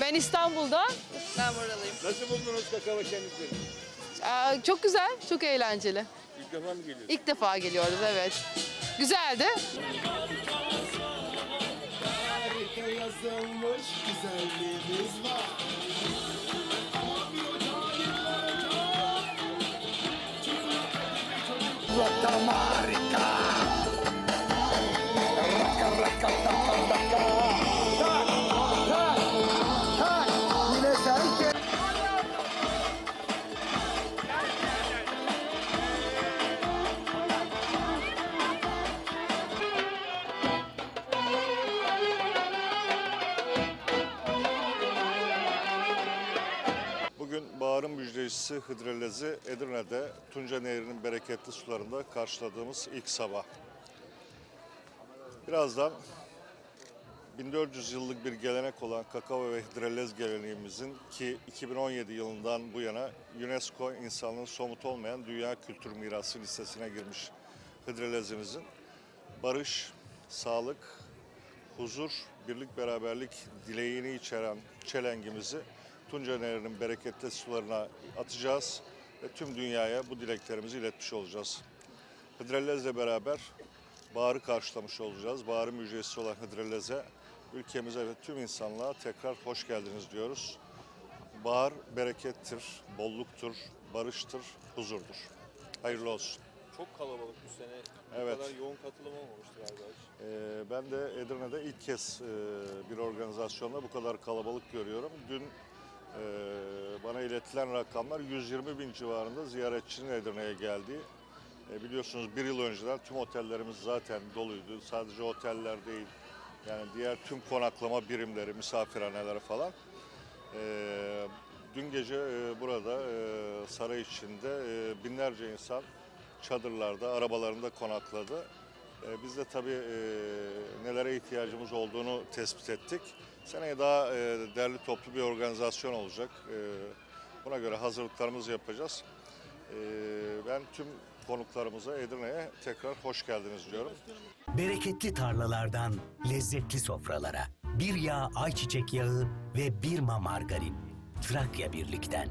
Ben İstanbul'dan. Ben buralıyım. Nasıl buldunuz kakao şenlikleri? Aa, çok güzel, çok eğlenceli. İlk defa mı geliyorsunuz? İlk defa geliyoruz evet. Güzeldi. Harika yazılmış güzelliğimiz var. Rakam harika. Raka raka taka taka. Müjdecisi Hıdrellez'i Edirne'de Tunca Nehri'nin bereketli sularında karşıladığımız ilk sabah. Birazdan 1400 yıllık bir gelenek olan kakao ve hidrellez geleneğimizin ki 2017 yılından bu yana UNESCO insanlığın somut olmayan dünya kültür mirası listesine girmiş hidrellezimizin barış, sağlık, huzur, birlik beraberlik dileğini içeren çelengimizi Tunca Nehri'nin bereketli sularına atacağız ve tüm dünyaya bu dileklerimizi iletmiş olacağız. Hıdrellez'le beraber baharı karşılamış olacağız. Baharın müjdecisi olan Hıdrellez'e, ülkemize ve tüm insanlığa tekrar hoş geldiniz diyoruz. Bahar berekettir, bolluktur, barıştır, huzurdur. Hayırlı olsun. Çok kalabalık bu sene. Evet. Bu kadar yoğun katılım olmamıştı galiba hiç. Ee, Ben de Edirne'de ilk kez e, bir organizasyonda bu kadar kalabalık görüyorum. Dün bana iletilen rakamlar 120 bin civarında ziyaretçinin Edirne'ye geldiği. E, Biliyorsunuz bir yıl önceden tüm otellerimiz zaten doluydu. Sadece oteller değil, yani diğer tüm konaklama birimleri, misafirhaneler falan. E, Dün gece e, burada e, saray içinde e, binlerce insan çadırlarda, arabalarında konakladı. E, Biz de tabii e, nelere ihtiyacımız olduğunu tespit ettik. Seneye daha e, derli toplu bir organizasyon olacak. E, Buna göre hazırlıklarımızı yapacağız. E, Ben tüm konuklarımıza Edirne'ye tekrar hoş geldiniz diyorum. Bereketli tarlalardan lezzetli sofralara. Bir yağ ayçiçek yağı ve bir ma margarin. Trakya Birlik'ten.